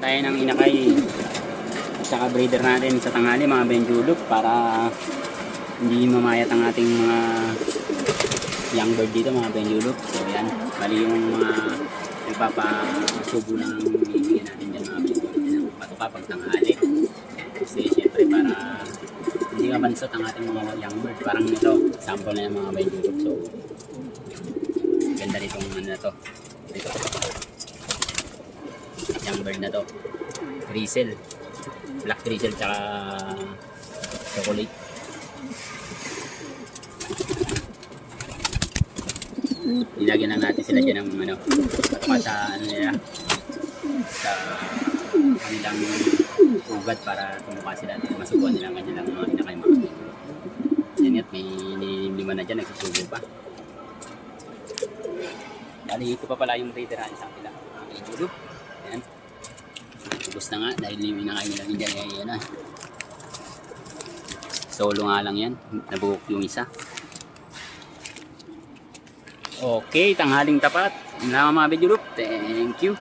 tayo ng inakay saka breeder natin sa tanghali mga benjulok para hindi mamayat ang ating mga young bird dito mga benjulok. So yan, bali yung mga nagpapasubo ng bibigyan natin dyan mga benjulok. Patuka pag tanghali. Kasi syempre para hindi mabansot ang ating mga young bird. Parang ito, sample na yung mga benjulok. So ganda nitong ano na to. Dito. Young bird na to. Grisel. Black grisel tsaka chocolate. Ilagyan lang natin sila dyan ng ano, sa ano nila, sa kanilang ugat para tumuka sila at masubuan nila ang kanilang mga inakay mga Yan at may nililima na dyan, nagsusubo pa. Bali, ito pa pala yung natin sa kapila. Ang idulog. Ubus na nga dahil yung inakay nila dyan ay yan na. Solo nga lang yan. Nabuhok yung isa. Okay, tanghaling tapat. Mga mga video loop. Thank you.